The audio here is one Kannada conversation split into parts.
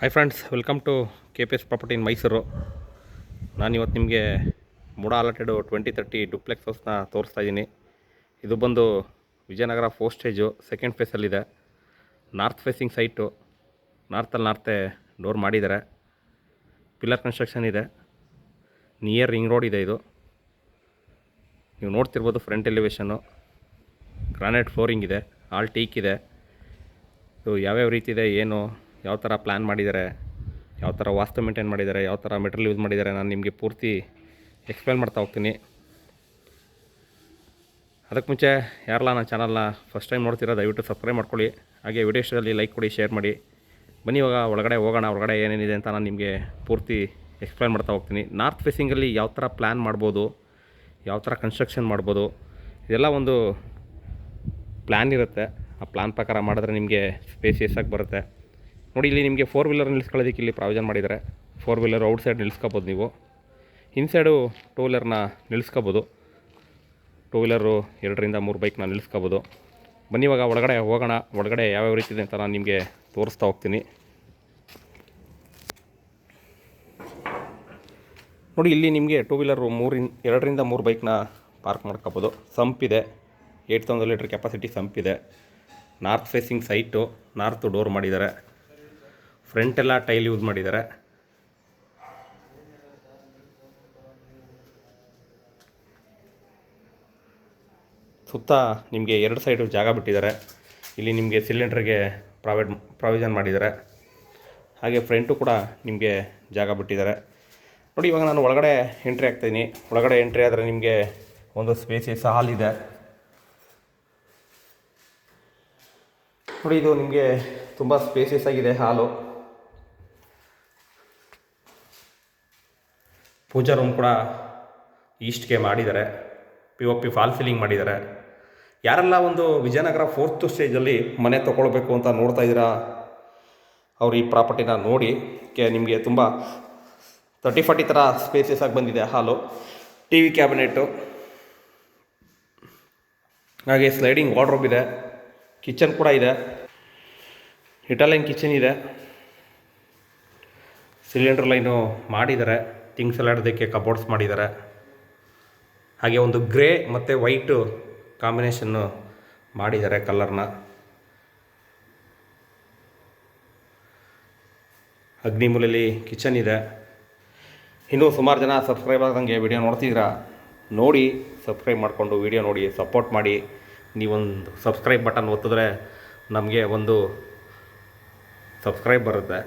Hi friends welcome to K P S property in Mysuru ನಾನು ಇವತ್ತು ನಿಮಗೆ MUDA allotted twenty thirty duplex ಹೌಸ್ನ ತೋರಿಸ್ತಾ ಇದ್ದೀನಿ ಇದು ಬಂದು ವಿಜಯನಗರ ಫೋರ್ ಸ್ಟೇಜು ಸೆಕೆಂಡ್ ಫೇಸಲ್ಲಿದೆ ನಾರ್ತ್ ಫೇಸಿಂಗ್ ಸೈಟು ನಾರ್ತಲ್ಲಿ ನಾರ್ತೆ ಡೋರ್ ಮಾಡಿದ್ದಾರೆ. ಪಿಲ್ಲರ್ ಕನ್ಸ್ಟ್ರಕ್ಷನ್ ಇದೆ. ನಿಯರ್ ರಿಂಗ್ ರೋಡ್ ಇದೆ ಇದು. ನೀವು ನೋಡ್ತಿರ್ಬೋದು ಫ್ರಂಟ್ ಎಲಿವೇಶನ್ನು ಗ್ರಾನೈಟ್ ಫ್ಲೋರಿಂಗ್ ಇದೆ ಆಲ್ ಟೀಕ್ ಇದೆ. ಇದು ಯಾವ್ಯಾವ ರೀತಿ ಇದೆ, ಏನು? ಯಾವ ಥರ ಪ್ಲ್ಯಾನ್ ಮಾಡಿದ್ದಾರೆ, ಯಾವ ಥರ ವಾಸ್ತು ಮೇಂಟೈನ್ ಮಾಡಿದ್ದಾರೆ, ಯಾವ ಥರ ಮೆಟೀರಿಯಲ್ ಯೂಸ್ ಮಾಡಿದ್ದಾರೆ ನಾನು ನಿಮಗೆ ಪೂರ್ತಿ ಎಕ್ಸ್ಪ್ಲೇನ್ ಮಾಡ್ತಾ ಹೋಗ್ತೀನಿ. ಅದಕ್ಕೆ ಮುಂಚೆ ಯಾರಲ್ಲ ನನ್ನ ಚಾನಲ್ನ ಫಸ್ಟ್ ಟೈಮ್ ನೋಡ್ತೀರಾ ದಯವಿಟ್ಟು ಸಬ್ಸ್ಕ್ರೈಬ್ ಮಾಡ್ಕೊಳ್ಳಿ. ಹಾಗೆ ವಿಡಿಯೋ ಇಷ್ಟದಲ್ಲಿ ಲೈಕ್ ಕೊಡಿ ಶೇರ್ ಮಾಡಿ. ಬನ್ನಿ ಇವಾಗ ಒಳಗಡೆ ಹೋಗೋಣ ಒಳಗಡೆ ಏನೇನಿದೆ ಅಂತ ನಾನು ನಿಮಗೆ ಪೂರ್ತಿ ಎಕ್ಸ್ಪ್ಲೇನ್ ಮಾಡ್ತಾ ಹೋಗ್ತೀನಿ. ನಾರ್ತ್ ಫೇಸಿಂಗಲ್ಲಿ ಯಾವ ಥರ ಪ್ಲ್ಯಾನ್ ಮಾಡ್ಬೋದು, ಯಾವ ಥರ ಕನ್ಸ್ಟ್ರಕ್ಷನ್ ಮಾಡ್ಬೋದು, ಇದೆಲ್ಲ ಒಂದು ಪ್ಲ್ಯಾನ್ ಇರುತ್ತೆ. ಆ ಪ್ಲ್ಯಾನ್ ಪ್ರಕಾರ ಮಾಡಿದ್ರೆ ನಿಮಗೆ ಸ್ಪೇಸಿಯಸ್ಸಾಗಿ ಬರುತ್ತೆ. ನೋಡಿ, ಇಲ್ಲಿ ನಿಮಗೆ ಫೋರ್ ವೀಲರ್ ನಿಲ್ಸ್ಕೊಳ್ಳೋದಕ್ಕೆ ಇಲ್ಲಿ ಪ್ರಾವಿಷನ್ ಮಾಡಿದ್ದಾರೆ. ಫೋರ್ ವೀಲರ್ ಔಟ್ ಸೈಡ್ ನಿಲ್ಸ್ಕೊಬೋದು ನೀವು. ಇನ್ಸೈಡು ಟೂ ವೀಲರ್ನ ನಿಲ್ಲಿಸ್ಕೋಬೋದು ಟೂ ವೀಲರು ಎರಡರಿಂದ ಮೂರು ಬೈಕ್ನ ನಿಲ್ಲಿಸ್ಕೋಬೋದು ಬನ್ನಿ, ಇವಾಗ ಒಳಗಡೆ ಹೋಗೋಣ. ಒಳಗಡೆ ಯಾವ್ಯಾವ ರೀತಿ ಇದೆ ಅಂತ ನಾನು ನಿಮಗೆ ತೋರಿಸ್ತಾ ಹೋಗ್ತೀನಿ. ನೋಡಿ, ಇಲ್ಲಿ ನಿಮಗೆ ಟೂ ವೀಲರು ಮೂರಿನ್, ಎರಡರಿಂದ ಮೂರು ಬೈಕ್ನ ಪಾರ್ಕ್ ಮಾಡ್ಕೋಬೋದು. ಇದೆ. ಏಯ್ಟ್ ತೌಸಂಡ್ ಲೀಟ್ರ್ ಕೆಪಾಸಿಟಿ ಇದೆ. North facing site north door ಮಾಡಿದ್ದಾರೆ. ಫ್ರಂಟ್ ಎಲ್ಲ ಟೈಲ್ ಯೂಸ್ ಮಾಡಿದ್ದಾರೆ. ಸುತ್ತ ನಿಮಗೆ ಎರಡು ಸೈಡು ಜಾಗ ಬಿಟ್ಟಿದ್ದಾರೆ. ಇಲ್ಲಿ ನಿಮಗೆ ಸಿಲಿಂಡ್ರಿಗೆ ಪ್ರಾವಿಡ್ ಪ್ರಾವಿಷನ್ ಮಾಡಿದ್ದಾರೆ. ಹಾಗೆ ಫ್ರಂಟು ಕೂಡ ನಿಮಗೆ ಜಾಗ ಬಿಟ್ಟಿದ್ದಾರೆ. ನೋಡಿ, ಇವಾಗ ನಾನು ಒಳಗಡೆ ಎಂಟ್ರಿ ಆಗ್ತಾಯಿದ್ದೀನಿ ಒಳಗಡೆ ಎಂಟ್ರಿ ಆದರೆ ನಿಮಗೆ ಒಂದು ಸ್ಪೇಸಿಯಸ್ ಹಾಲ್ ಇದೆ. ನೋಡಿ, ಇದು ನಿಮಗೆ ತುಂಬ ಸ್ಪೇಸಿಯಸ್ ಆಗಿದೆ ಹಾಲು. ಪೂಜಾ ರೂಮ್ ಕೂಡ ಈಸ್ಟ್ಗೆ ಮಾಡಿದ್ದಾರೆ. P O P fall filling ಮಾಡಿದ್ದಾರೆ. ಯಾರೆಲ್ಲ ಒಂದು ವಿಜಯನಗರ ಫೋರ್ತ್ ಸ್ಟೇಜಲ್ಲಿ ಮನೆ ತೊಗೊಳ್ಬೇಕು ಅಂತ ನೋಡ್ತಾ ಇದ್ದೀರಾ? ಅವ್ರು ಈ ಪ್ರಾಪರ್ಟಿನ ನೋಡಿ. ಕೆ, ನಿಮಗೆ ತುಂಬ ತರ್ಟಿ ಫಾರ್ಟಿ ಥರ ಸ್ಪೇಸಸ್ ಆಗಿ ಬಂದಿದೆ ಹಾಲು ಟಿ ವಿ ಕ್ಯಾಬಿನೆಟ್ಟು ಹಾಗೆ ಸ್ಲೈಡಿಂಗ್ ವಾರ್ಡ್ರೋಬ್ ಇದೆ. ಕಿಚನ್ ಕೂಡ ಇದೆ. ಇಟಾಲಿಯನ್ ಕಿಚನ್ ಇದೆ. ಸಿಲಿಂಡರ್ ಲೈನು ಮಾಡಿದ್ದಾರೆ. ಥಿಂಗ್ಸ್ ಎಲ್ಲ ಇಡೋದಕ್ಕೆ ಕಬೋರ್ಡ್ಸ್ ಮಾಡಿದ್ದಾರೆ. ಹಾಗೆ ಒಂದು ಗ್ರೇ ಮತ್ತು ವೈಟು ಕಾಂಬಿನೇಷನ್ನು ಮಾಡಿದ್ದಾರೆ ಕಲರ್ನ. ಅಗ್ನಿಮೂಲಲ್ಲಿ ಕಿಚನ್ ಇದೆ. ಇನ್ನೂ ಸುಮಾರು ಜನ ಸಬ್ಸ್ಕ್ರೈಬ್ ಆದಂಗೆ ವಿಡಿಯೋ ನೋಡ್ತಿದ್ದೀರಾ? ನೋಡಿ, ಸಬ್ಸ್ಕ್ರೈಬ್ ಮಾಡಿಕೊಂಡು ವಿಡಿಯೋ ನೋಡಿ ಸಪೋರ್ಟ್ ಮಾಡಿ. ನೀವೊಂದು ಸಬ್ಸ್ಕ್ರೈಬ್ ಬಟನ್ ಒತ್ತಿದ್ರೆ ನಮಗೆ ಒಂದು ಸಬ್ಸ್ಕ್ರೈಬ್ ಬರುತ್ತೆ.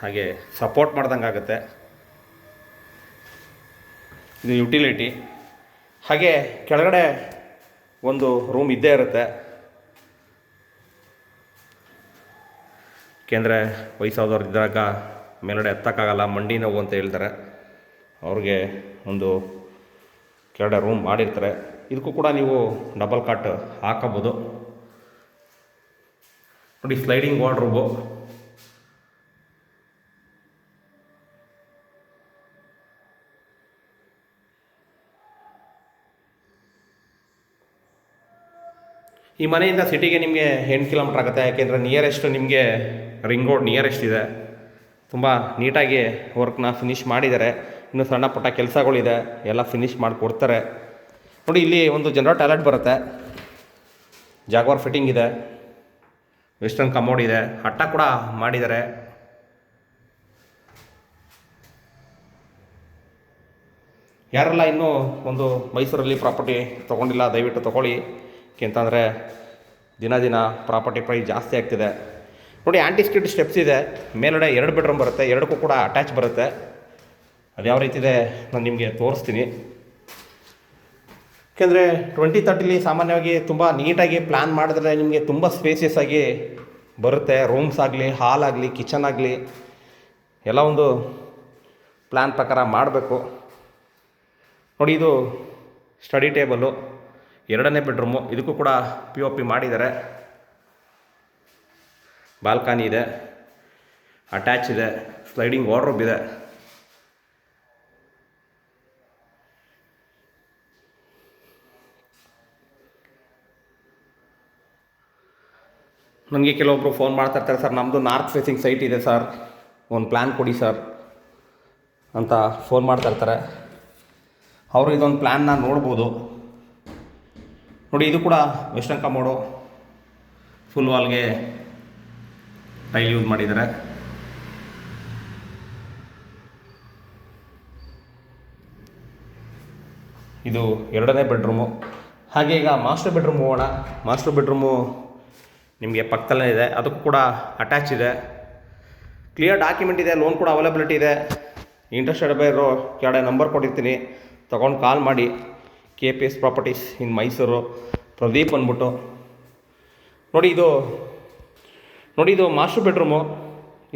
ಹಾಗೆ ಸಪೋರ್ಟ್ ಮಾಡ್ದಂಗೆ ಆಗುತ್ತೆ ಇದು ಯುಟಿಲಿಟಿ ಹಾಗೆ ಕೆಳಗಡೆ ಒಂದು ರೂಮ್ ಇದ್ದೇ ಇರುತ್ತೆ. ಏಕೆಂದರೆ ವಯಸ್ಸಾದವ್ರು ಇದ್ದಾಗ ಮೇಲ್ಗಡೆ ಎತ್ತಕ್ಕಾಗಲ್ಲ, ಮಂಡಿ ನೋವು ಅಂತ ಹೇಳ್ತಾರೆ. ಅವ್ರಿಗೆ ಒಂದು ಕೆಳಗಡೆ ರೂಮ್ ಮಾಡಿರ್ತಾರೆ. ಇದಕ್ಕೂ ಕೂಡ ನೀವು ಡಬಲ್ ಕಾಟ್ ಹಾಕಬೋದು ನೋಡಿ ಸ್ಲೈಡಿಂಗ್ ವಾರ್ಡ್ರೋಬು ಈ ಮನೆಯಿಂದ ಸಿಟಿಗೆ ನಿಮಗೆ ಎಂಟು ಕಿಲೋಮೀಟ್ರ್ ಆಗುತ್ತೆ. ಯಾಕೆಂದರೆ ನಿಯರೆಸ್ಟ್ ನಿಮಗೆ ರಿಂಗ್ ರೋಡ್ ನಿಯರೆಸ್ಟ್ ಇದೆ. ತುಂಬ ನೀಟಾಗಿ ವರ್ಕ್ನ ಫಿನಿಷ್ ಮಾಡಿದ್ದಾರೆ. ಇನ್ನು ಸಣ್ಣ ಪುಟ್ಟ ಕೆಲಸಗಳಿದೆ. ಎಲ್ಲ ಫಿನಿಷ್ ಮಾಡಿಕೊಡ್ತಾರೆ. ನೋಡಿ, ಇಲ್ಲಿ ಒಂದು ಜನರಲ್ ಟಾಯ್ಲೆಟ್ ಬರುತ್ತೆ. ಜಾಗ್ವಾರ್ ಫಿಟ್ಟಿಂಗ್ ಇದೆ. ವೆಸ್ಟರ್ನ್ ಕಮೋಡ್ ಇದೆ. ಹಟ್ಟ ಕೂಡ ಮಾಡಿದ್ದಾರೆ. ಯಾರೆಲ್ಲ ಇನ್ನೂ ಒಂದು ಮೈಸೂರಲ್ಲಿ ಪ್ರಾಪರ್ಟಿ ತೊಗೊಂಡಿಲ್ಲ, ದಯವಿಟ್ಟು ತೊಗೊಳ್ಳಿ. ಯಾಕೆಂತಂದರೆ ದಿನ ದಿನ ಪ್ರಾಪರ್ಟಿ ಪ್ರೈಸ್ ಜಾಸ್ತಿ ಆಗ್ತಿದೆ. ನೋಡಿ ಆ್ಯಂಟಿ ಸ್ಕಿಡ್ ಸ್ಟೆಪ್ಸ್ ಇದೆ. ಮೇಲ್ಗಡೆ ಎರಡು ಬೆಡ್ರೂಮ್ ಬರುತ್ತೆ, ಎರಡಕ್ಕೂ ಕೂಡ ಅಟ್ಯಾಚ್ ಬರುತ್ತೆ. ಅದು ಯಾವ ರೀತಿ ಇದೆ ನಾನು ನಿಮಗೆ ತೋರಿಸ್ತೀನಿ. ಯಾಕೆಂದರೆ ಟ್ವೆಂಟಿ ತರ್ಟಿಲಿ ಸಾಮಾನ್ಯವಾಗಿ ತುಂಬ ನೀಟಾಗಿ ಪ್ಲ್ಯಾನ್ ಮಾಡಿದ್ರೆ ನಿಮಗೆ ತುಂಬ ಸ್ಪೇಸಿಯಸ್ ಆಗಿ ಬರುತ್ತೆ. ರೂಮ್ಸ್ ಆಗಲಿ ಹಾಲ್ ಆಗಲಿ ಕಿಚನ್ ಆಗಲಿ, ಎಲ್ಲ ಒಂದು ಪ್ಲ್ಯಾನ್ ಪ್ರಕಾರ ಮಾಡಬೇಕು. ನೋಡಿ, ಇದು ಸ್ಟಡಿ ಟೇಬಲು ಎರಡನೇ ಬೆಡ್ರೂಮು. ಇದಕ್ಕೂ ಕೂಡ ಪಿ ಒ ಪಿ ಮಾಡಿದ್ದಾರೆ. ಬಾಲ್ಕನಿ ಇದೆ. ಅಟ್ಯಾಚ್ ಇದೆ. ಸ್ಲೈಡಿಂಗ್ ವಾರ್ಡ್ರೋಬ್ ಇದೆ. ನನಗೆ ಕೆಲವೊಬ್ಬರು ಫೋನ್ ಮಾಡ್ತಾ ಇರ್ತಾರೆ, ಸರ್ ನಮ್ಮದು ನಾರ್ತ್ ಫೇಸಿಂಗ್ ಸೈಟ್ ಇದೆ, ಸರ್. ಒಂದು ಪ್ಲ್ಯಾನ್ ಕೊಡಿ, ಸರ್. ಅಂತ ಫೋನ್ ಮಾಡ್ತಾ ಇರ್ತಾರೆ. ಅವರು ಇದೊಂದು ಪ್ಲ್ಯಾನ್ನ ನೋಡ್ಬೋದು. ನೋಡಿ, ಇದು ಕೂಡ ವೆಸ್ಟರ್ನ್ ಕಮೋಡು ಫುಲ್ ವಾಲ್ಗೆ ಟೈಲ್ ಯೂಸ್ ಮಾಡಿದ್ದಾರೆ. ಇದು ಎರಡನೇ ಬೆಡ್ರೂಮು ಹಾಗೆ ಈಗ ಮಾಸ್ಟರ್ ಬೆಡ್ರೂಮ್ ಹೋಗೋಣ. ಮಾಸ್ಟರ್ ಬೆಡ್ರೂಮು ನಿಮಗೆ ಪಕ್ಕದಲ್ಲೇ ಇದೆ. ಅದಕ್ಕೂ ಕೂಡ ಅಟ್ಯಾಚ್ ಇದೆ. ಕ್ಲಿಯರ್ ಡಾಕ್ಯುಮೆಂಟ್ ಇದೆ ಲೋನ್ ಕೂಡ ಅವೈಲಬಿಲಿಟಿ ಇದೆ. ಇಂಟ್ರೆಸ್ಟೆಡ್ ಇರೋ, ಕೆಳಗಡೆ ನಂಬರ್ ಕೊಟ್ಟಿರ್ತೀನಿ. ತೊಗೊಂಡು ಕಾಲ್ ಮಾಡಿ. K P S properties in Mysuru Pradeep ಅಂದ್ಬಿಟ್ಟು. ನೋಡಿ ಇದು ನೋಡಿ ಇದು ಮಾಸ್ಟರ್ ಬೆಡ್ರೂಮು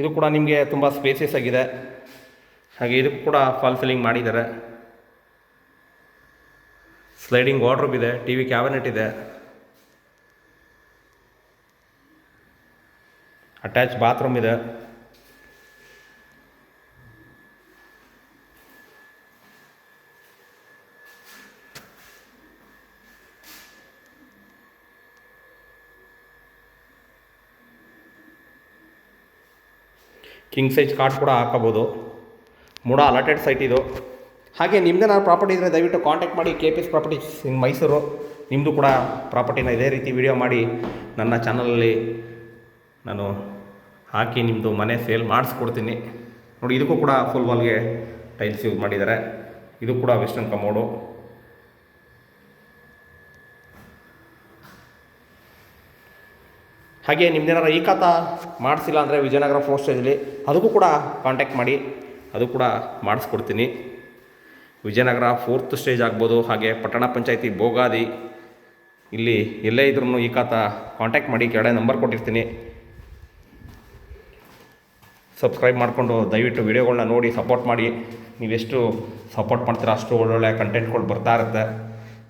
ಇದು ಕೂಡ ನಿಮಗೆ ತುಂಬ ಸ್ಪೇಸಿಯಸ್ ಆಗಿದೆ. ಹಾಗೆ ಇದಕ್ಕೂ ಕೂಡ ಫಾಲ್ ಸೀಲಿಂಗ್ ಮಾಡಿದ್ದಾರೆ. ಸ್ಲೈಡಿಂಗ್ ವಾರ್ಡ್ರೂಮ್ ಇದೆ ಟಿ ವಿ ಕ್ಯಾಬಿನೆಟ್ ಇದೆ. ಅಟ್ಯಾಚ್ ಬಾತ್ರೂಮ್ ಇದೆ. ಕಿಂಗ್ ಸೈಜ್ ಕಾರ್ಡ್ ಕೂಡ ಹಾಕೋಬೋದು ಮೂಡ ಅಲಾಟೆಡ್ ಸೈಟ್ ಇದು. ಹಾಗೆ ನಿಮ್ಮದೇನಾದ್ರು ಪ್ರಾಪರ್ಟಿ ಇದ್ದರೆ ದಯವಿಟ್ಟು ಕಾಂಟ್ಯಾಕ್ಟ್ ಮಾಡಿ K P S properties in Mysuru ನಿಮ್ಮದು ಕೂಡ ಪ್ರಾಪರ್ಟಿನ ಇದೇ ರೀತಿ ವಿಡಿಯೋ ಮಾಡಿ ನನ್ನ ಚಾನಲಲ್ಲಿ ನಾನು ಹಾಕಿ ನಿಮ್ಮದು ಮನೆ ಸೇಲ್ ಮಾಡಿಸ್ಕೊಡ್ತೀನಿ. ನೋಡಿ, ಇದಕ್ಕೂ ಕೂಡ ಫುಲ್ ವಾಲ್ಗೆ ಟೈಲ್ಸ್ ಯೂಸ್ ಮಾಡಿದ್ದಾರೆ. ಇದು ಕೂಡ ವೆಸ್ಟರ್ನ್ ಕಮೋಡು ಹಾಗೆ ನಿಮ್ದೇನಾರ ಈ ಖಾತಾ ಮಾಡಿಸಿಲ್ಲ ಅಂದರೆ ವಿಜಯನಗರ ಸ್ಟೇಜಲ್ಲಿ ಅದಕ್ಕೂ ಕೂಡ ಕಾಂಟ್ಯಾಕ್ಟ್ ಮಾಡಿ, ಅದು ಕೂಡ ಮಾಡಿಸ್ಕೊಡ್ತೀನಿ. ವಿಜಯನಗರ ಫೋರ್ತ್ ಸ್ಟೇಜ್ ಆಗ್ಬೋದು, ಹಾಗೆ ಪಟ್ಟಣ ಪಂಚಾಯತಿ ಬೋಗಾದಿ, ಇಲ್ಲಿ ಎಲ್ಲೇ ಇದ್ರೂ ಈ ಖಾತಾ ಕಾಂಟ್ಯಾಕ್ಟ್ ಮಾಡಿ, ಕೆಳಗಡೆ ನಂಬರ್ ಕೊಟ್ಟಿರ್ತೀನಿ. ಸಬ್ಸ್ಕ್ರೈಬ್ ಮಾಡಿಕೊಂಡು ದಯವಿಟ್ಟು ವಿಡಿಯೋಗಳನ್ನ ನೋಡಿ ಸಪೋರ್ಟ್ ಮಾಡಿ. ನೀವೆಷ್ಟು ಸಪೋರ್ಟ್ ಮಾಡ್ತೀರಾ ಅಷ್ಟು ಒಳ್ಳೊಳ್ಳೆ ಕಂಟೆಂಟ್ಗಳು ಬರ್ತಾ ಇರುತ್ತೆ.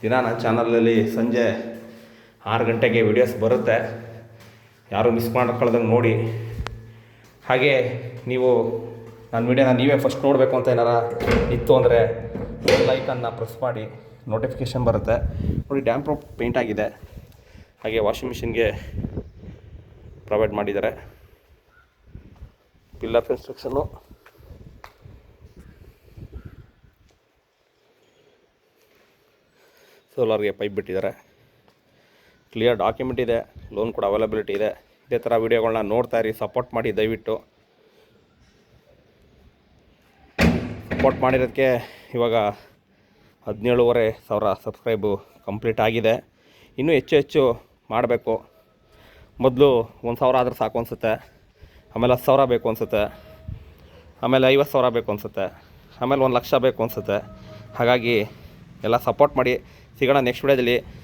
ದಿನ ನನ್ನ ಚಾನಲಲ್ಲಿ ಸಂಜೆ ಆರು ಗಂಟೆಗೆ ವಿಡಿಯೋಸ್ ಬರುತ್ತೆ. ಯಾರು ಮಿಸ್ ಮಾಡ್ಕೊಳ್ದಂಗೆ ನೋಡಿ. ಹಾಗೆ ನೀವು ನನ್ನ ವಿಡಿಯೋನ ನೀವೇ ಫಸ್ಟ್ ನೋಡಬೇಕು ಅಂತ ಏನಾರ ಇತ್ತು ಅಂದರೆ ಲೈಕನ್ನು ಪ್ರೆಸ್ ಮಾಡಿ ನೋಟಿಫಿಕೇಷನ್ ಬರುತ್ತೆ. ನೋಡಿ ಡ್ಯಾಮ್ ಪ್ರೂಫ್ ಪೇಂಟ್ ಆಗಿದೆ. ಹಾಗೆ ವಾಷಿಂಗ್ ಮಿಷಿನ್ಗೆ ಪ್ರೊವೈಡ್ ಮಾಡಿದ್ದಾರೆ. ಬಿಲ್ ಆಫ್ ಇನ್ಸ್ಟ್ರಕ್ಷನ್ನು ಸೋಲಾರ್ಗೆ ಪೈಪ್ ಬಿಟ್ಟಿದ್ದಾರೆ. ಕ್ಲಿಯರ್ ಡಾಕ್ಯುಮೆಂಟ್ ಇದೆ, ಲೋನ್ ಕೂಡ ಅವೈಲಬಿಲಿಟಿ ಇದೆ. ಇದೇ ಥರ ವೀಡಿಯೋಗಳನ್ನ ನೋಡ್ತಾ ಇರಿ, ಸಪೋರ್ಟ್ ಮಾಡಿ ದಯವಿಟ್ಟು. ಸಪೋರ್ಟ್ ಮಾಡಿರೋದಕ್ಕೆ ಇವಾಗ ಹದಿನೇಳುವರೆ ಸಾವಿರ ಸಬ್ಸ್ಕ್ರೈಬು ಕಂಪ್ಲೀಟ್ ಆಗಿದೆ. ಇನ್ನೂ ಹೆಚ್ಚು ಹೆಚ್ಚು ಮಾಡಬೇಕು. ಮೊದಲು ಒಂದು ಸಾವಿರ ಆದ್ರೆ ಸಾಕು ಅನಿಸುತ್ತೆ. ಆಮೇಲೆ ಹತ್ತು ಸಾವಿರ ಬೇಕು ಅನಿಸುತ್ತೆ. ಆಮೇಲೆ ಐವತ್ತು ಸಾವಿರ ಬೇಕು ಅನಿಸುತ್ತೆ. ಆಮೇಲೆ ಒಂದು ಲಕ್ಷ ಬೇಕು ಅನಿಸುತ್ತೆ. ಹಾಗಾಗಿ ಎಲ್ಲ ಸಪೋರ್ಟ್ ಮಾಡಿ. ಸಿಗೋಣ ನೆಕ್ಸ್ಟ್ ವಿಡಿಯೋದಲ್ಲಿ.